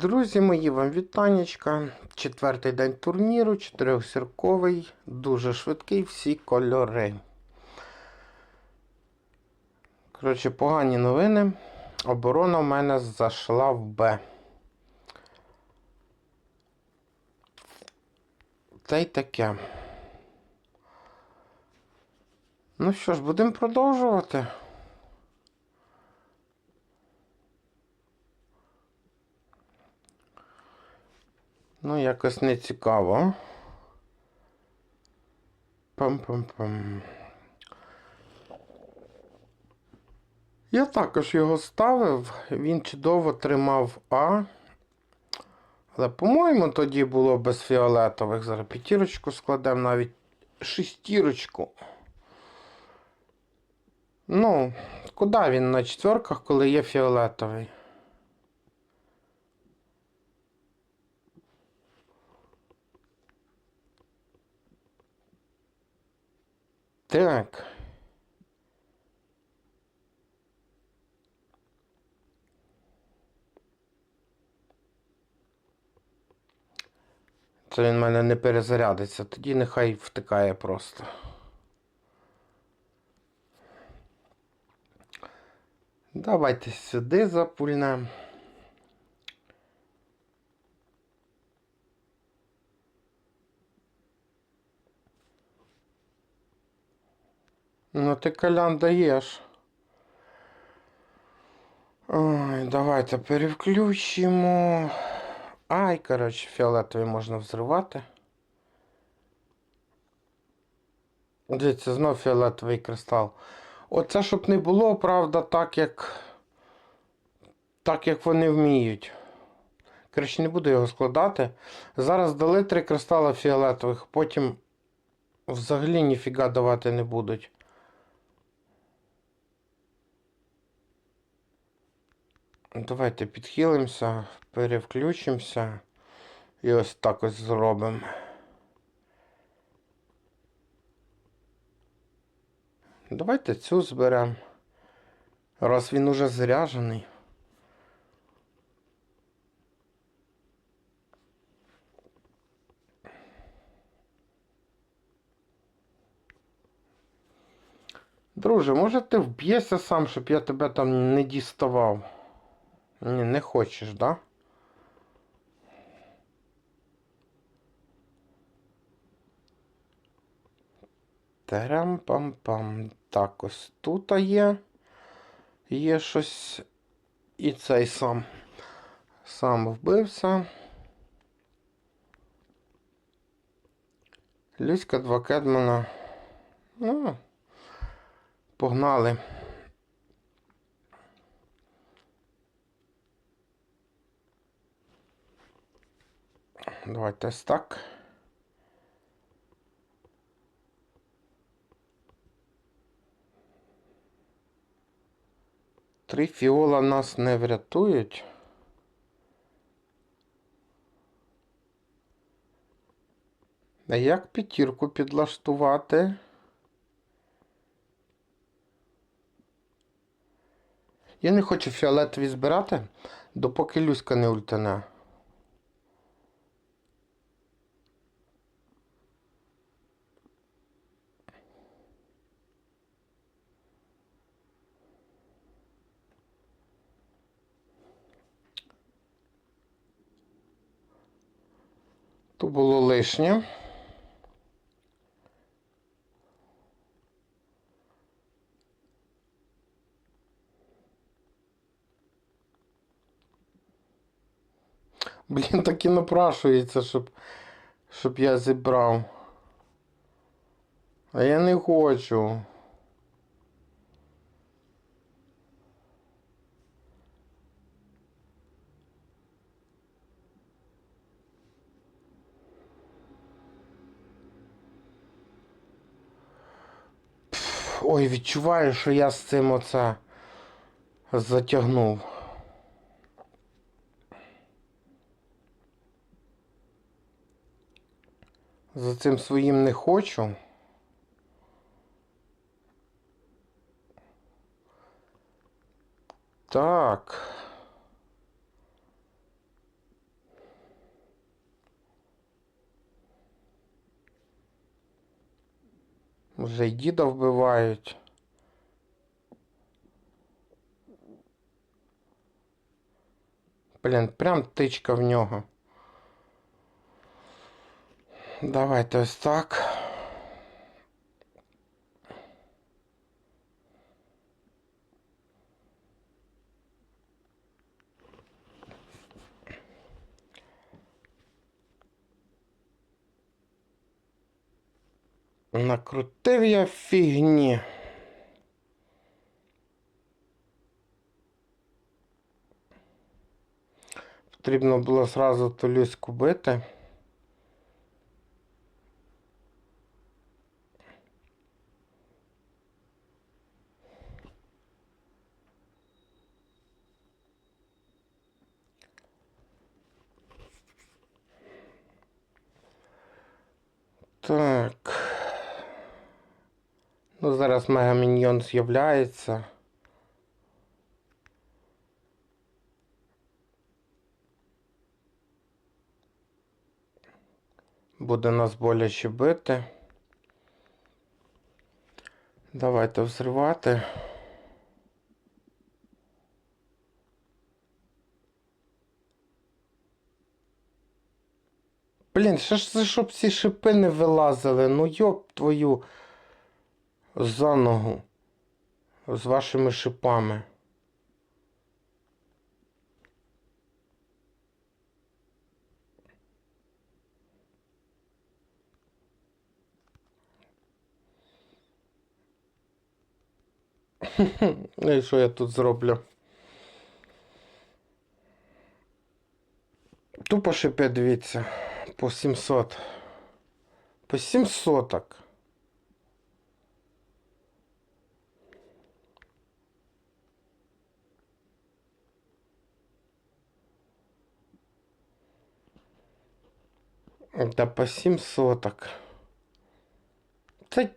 Друзі мої, вам вітанечка. Четвертий день турніру, чотирьохсірковий, дуже швидкий, всі кольори. Коротше, погані новини. Оборона в мене зайшла в Б. Та й таке. Ну що ж, будемо продовжувати. Ну, якось не цікаво. Пам-пам-пам. Я також його ставив, він чудово тримав А. Але, по-моєму, тоді було без фіолетових. Зараз п'ятірочку складемо, навіть шестірочку. Ну, куди він на четверках, коли є фіолетовий? Так. Це він в мене не перезарядиться, тоді нехай втикає просто. Давайте сюди запульнемо. Ну ти колян даєш. Ой, давайте перевключимо. Ай, коротше, фіолетовий можна взривати. Дивіться, знов фіолетовий кристал. Оце щоб не було, правда, так як. Так як вони вміють. Коротше, не буду його складати. Зараз дали три кристала фіолетових, потім взагалі ніфіга давати не будуть. Давайте підхилимося, перевключимося і ось так ось зробимо. Давайте цю зберемо. Раз він уже заряджений. Друже, може ти вб'єшся сам, щоб я тебе там не діставав? Ні, не хочеш, да? Тарам-пам-пам. Так, ось тут є. Є щось. І цей сам. Сам вбився. Люська два кедмана. Ну, погнали. Давайте ось так. Три фіола нас не врятують. А як п'ятірку підлаштувати? Я не хочу фіолетові збирати, допоки Люська не ультане. То було лишнє. Блін, так і напрашується, щоб, щоб я зібрав. А я не хочу. Ой, відчуваю, що я з цим оце затягнув. За цим своїм не хочу. Так. Вже й діда вбивають. Блін, прям тичка в нього. Давайте ось так. Накрутив я фігні. Потрібно було зразу ту люську бити. Так. Ну, зараз мегаміньйон з'являється. Буде нас боляче бити. Давайте взривати. Блін, що ж це, щоб ці шипи не вилазили? Ну йоп твою за ногу. З вашими шипами. Ну і що я тут зроблю? Тупо шипи, дивіться. По 700. По 700 так. Та по 7 соток. Це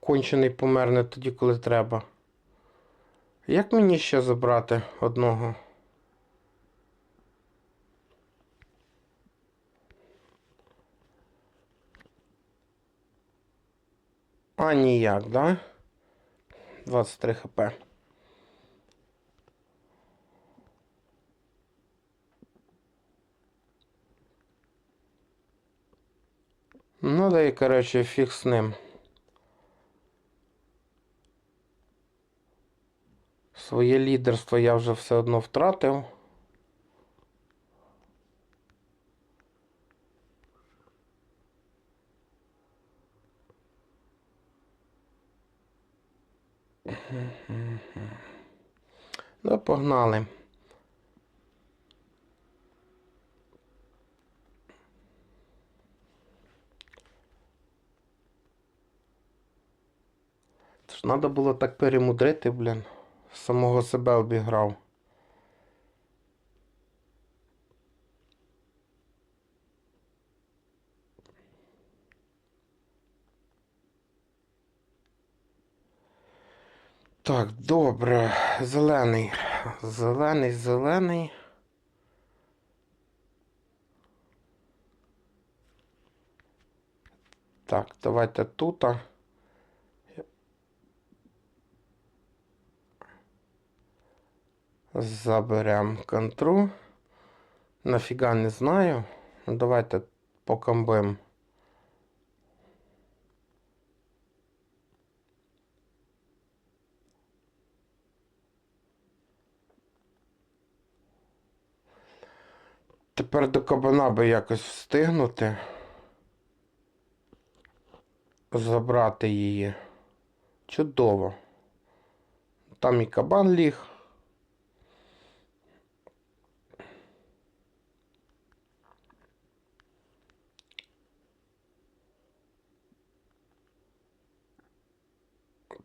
кончений померне тоді, коли треба. Як мені ще забрати одного? А ніяк, да? 23 хп. Ну да і коротше фіг з ним. Своє лідерство я вже все одно втратив. Ну, погнали. Треба було так перемудрити, блін. Самого себе обіграв. Так, добре. Зелений. Зелений, зелений. Так, давайте тут. Заберемо контру. Нафіга не знаю. Ну, Давайте покомбим. Тепер до кабана би якось встигнути. Забрати її. Чудово. Там і кабан ліг.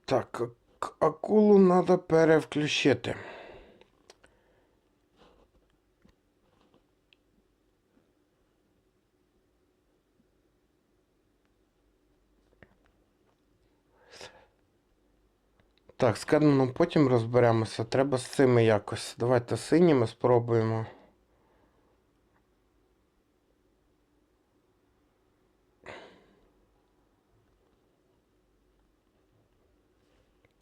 Так, ак- акулу треба перевключити. Так, з Кедманом потім розберемося. Треба з цими якось. Давайте синіми спробуємо.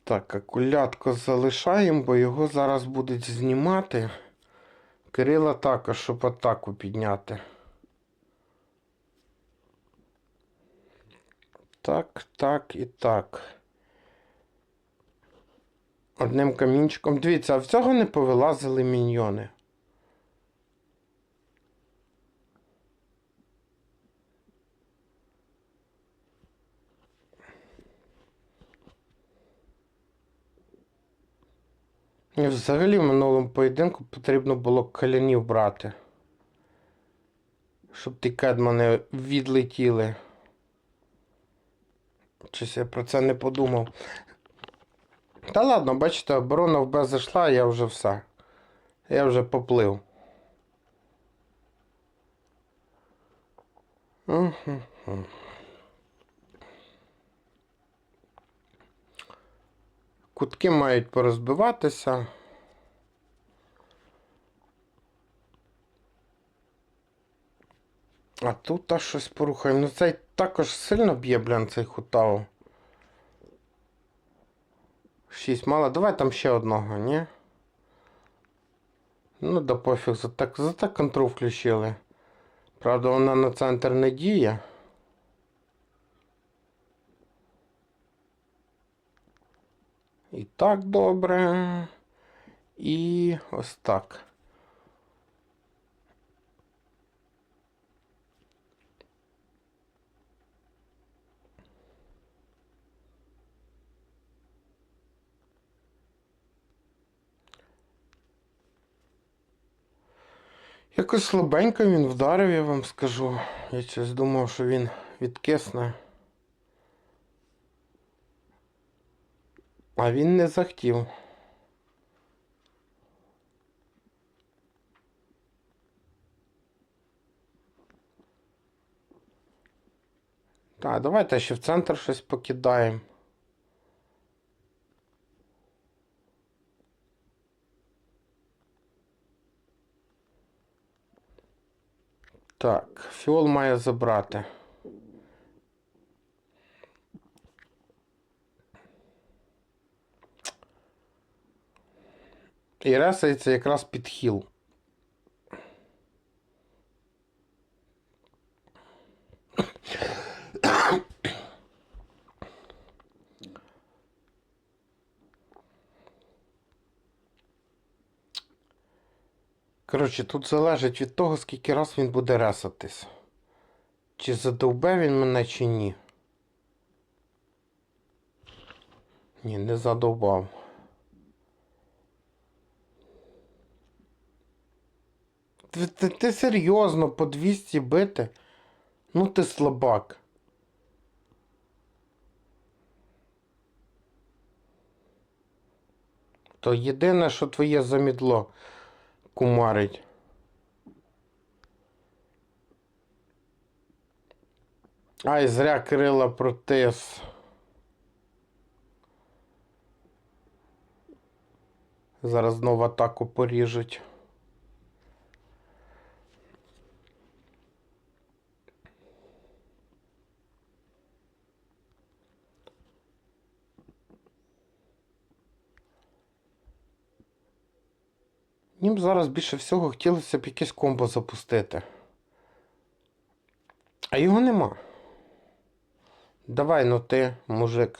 Так, акулятко залишаємо, бо його зараз будуть знімати. Кирила також, щоб атаку підняти. Так, так і так. Одним камінчиком. Дивіться, а в цього не повилазили міньйони. І взагалі в минулому поєдинку потрібно було калянів брати. Щоб ті кедмани відлетіли. Щось я про це не подумав. Та ладно, бачите, оборона в Б зайшла, я вже все. Я вже поплив. Мгм. Кутки мають порозбиватися. А тут аж щось порухаємо. Ну цей також сильно б'є, блін, цей хутау. Шість мало. Давай там ще одного, ні? Ну, да пофіг, за так, за так контрол включили. Правда, вона на центр не діє. І так добре. І ось так. Якось слабенько він вдарив, я вам скажу. Я щось думав, що він відкисне. А він не захотів. Так, давайте ще в центр щось покидаємо. Так, фіол має забрати. І ресається якраз під хіл. Коротше, тут залежить від того, скільки раз він буде ресатись. Чи задовбе він мене, чи ні. Ні, не задовбав. Ти, ти, ти серйозно по 200 бити? Ну ти слабак. То єдине, що твоє замідло кумарить. Ай, зря Кирила протис. Зараз знову атаку поріжуть. Їм зараз більше всього хотілося б якесь комбо запустити. А його нема. Давай, ну ти, мужик.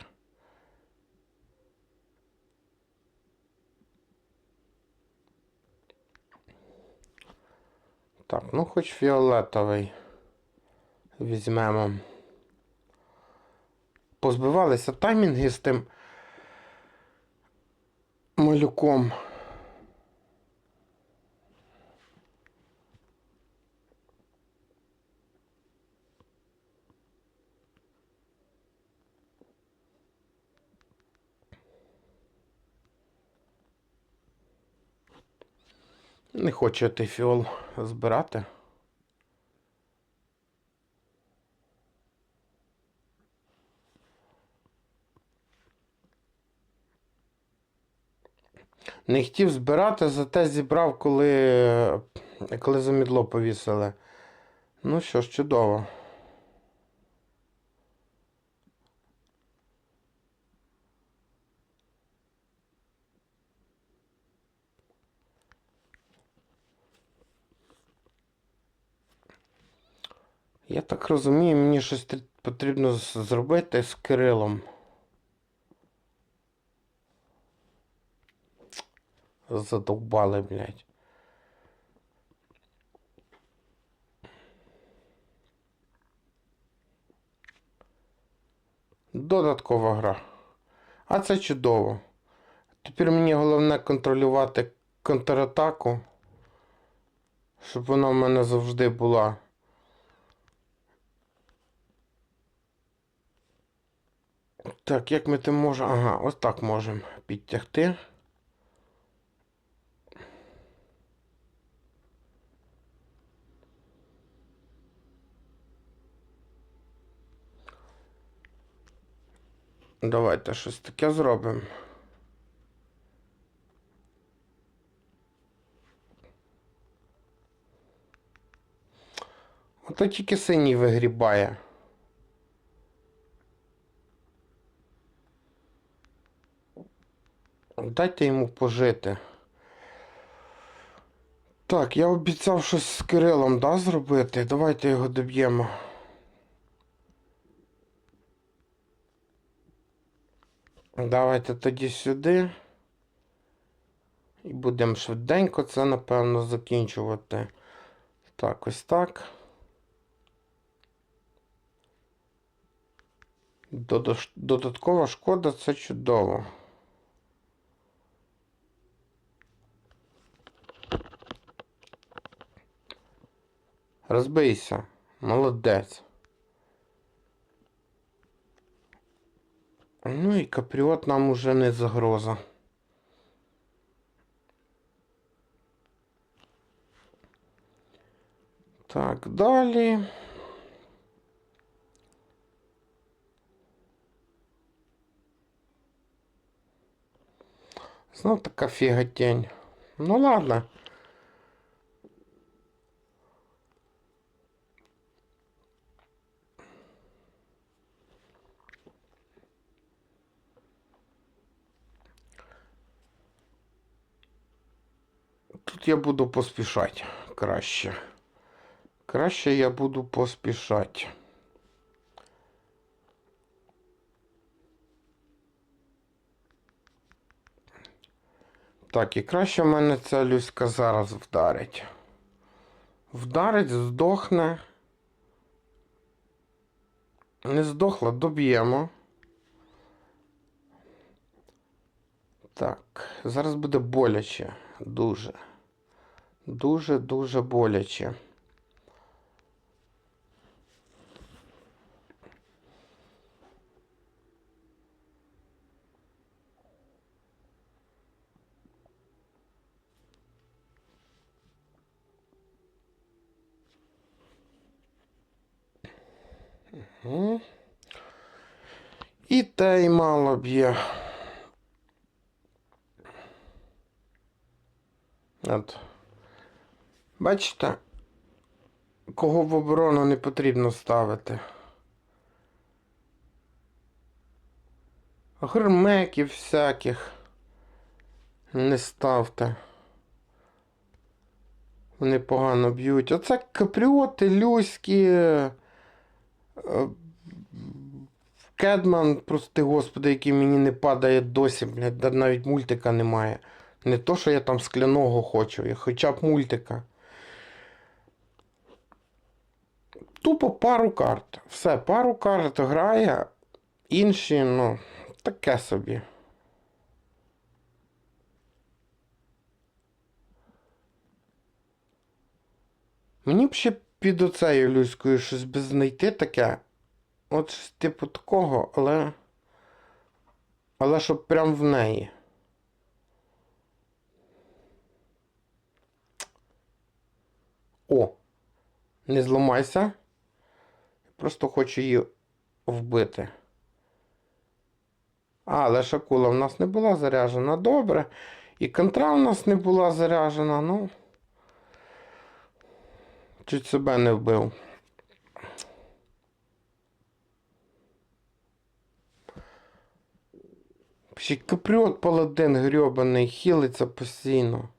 Так, ну хоч фіолетовий візьмемо. Позбивалися таймінги з тим малюком. Не хочу ти фіол збирати. Не хотів збирати, зате зібрав, коли, коли замідло повісили. Ну що ж, чудово. Я так розумію, мені щось потрібно зробити з Кирилом. Задовбали, блядь. Додаткова гра. А це чудово. Тепер мені головне контролювати контратаку, щоб вона в мене завжди була. Так, як ми це можемо. Ага, ось так можемо підтягти. Давайте щось таке зробимо. Ото тільки синій вигрібає. Дайте йому пожити. Так, я обіцяв щось з Кирилом, да, зробити? Давайте його доб'ємо. Давайте тоді сюди. І будемо швиденько це, напевно, закінчувати. Так, ось так. Додаткова шкода це чудово. Розбийся. Молодець. Ну і капріот нам уже не загроза. Так, далі. Знов така фіготень. Ну ладно. Тут я буду поспішати краще. Краще я буду поспішати. Так, і краще в мене ця люська зараз вдарить. Вдарить, здохне. Не здохла, доб'ємо. Так, зараз буде боляче. Дуже. Дуже-дуже боляче. Мгм. І те й мало б'є. От. Бачите, кого в оборону не потрібно ставити. Гермеків всяких не ставте. Вони погано б'ють. Оце капріоти, люські. е, Кедман, прости господи, який мені не падає досі, блядь, навіть мультика немає. Не то, що я там скляного хочу, я хоча б мультика. Тупо пару карт. Все, пару карт грає, інші, ну, таке собі. Мені б ще під оцею люською щось би знайти таке. От щось типу такого, але. Але щоб прям в неї. О! Не зламайся. Просто хочу її вбити. А, але шакула в нас не була заряджена. Добре. І контра в нас не була заряджена, ну. Чуть себе не вбив. Ще капріот паладин грьобаний, хілиться постійно.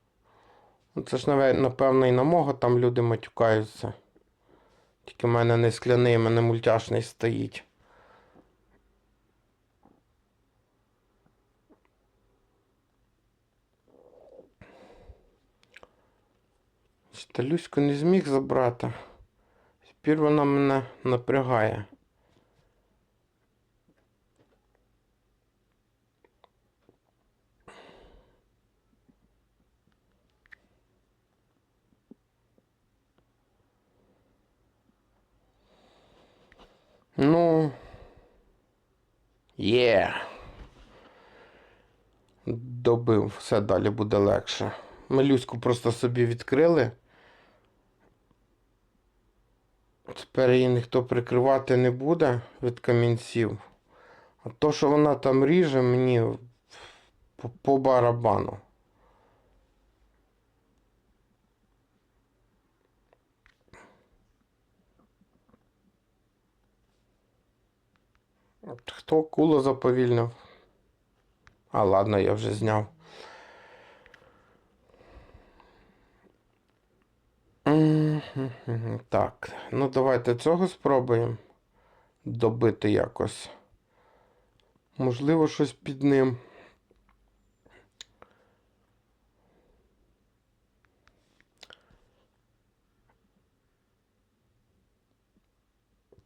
Ну, Це ж, напевно, і на мого там люди матюкаються. Тільки в мене не скляний, в мене мультяшний стоїть. Сталюську не зміг забрати. Тепер вона мене напрягає. Ну. Є. Добив, все далі буде легше. Малюську просто собі відкрили. Тепер її ніхто прикривати не буде від камінців. А то, що вона там ріже, мені по барабану. От Хто куло заповільнив? А, ладно, я вже зняв. Так, ну давайте цього спробуємо добити якось. Можливо, щось під ним.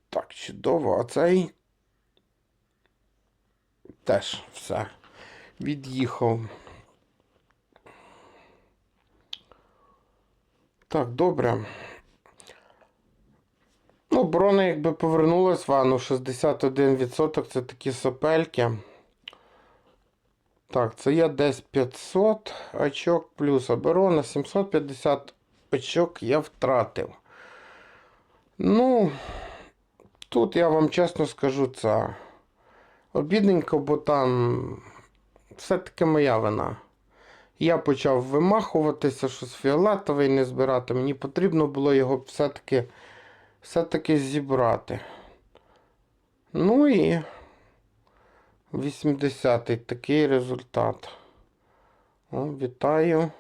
Так, чудово, а цей теж все. Від'їхав. Так, добре. Ну, оборона якби повернулась ванну 61% це такі сопельки. Так, це є десь 500 очок плюс оборона. 750 очок я втратив. Ну, тут я вам чесно скажу це. Обідненько, бо там все-таки моя вина. Я почав вимахуватися, щось фіолетовий не збирати. Мені потрібно було його все-таки все-таки зібрати. Ну і 80-й такий результат. О, вітаю.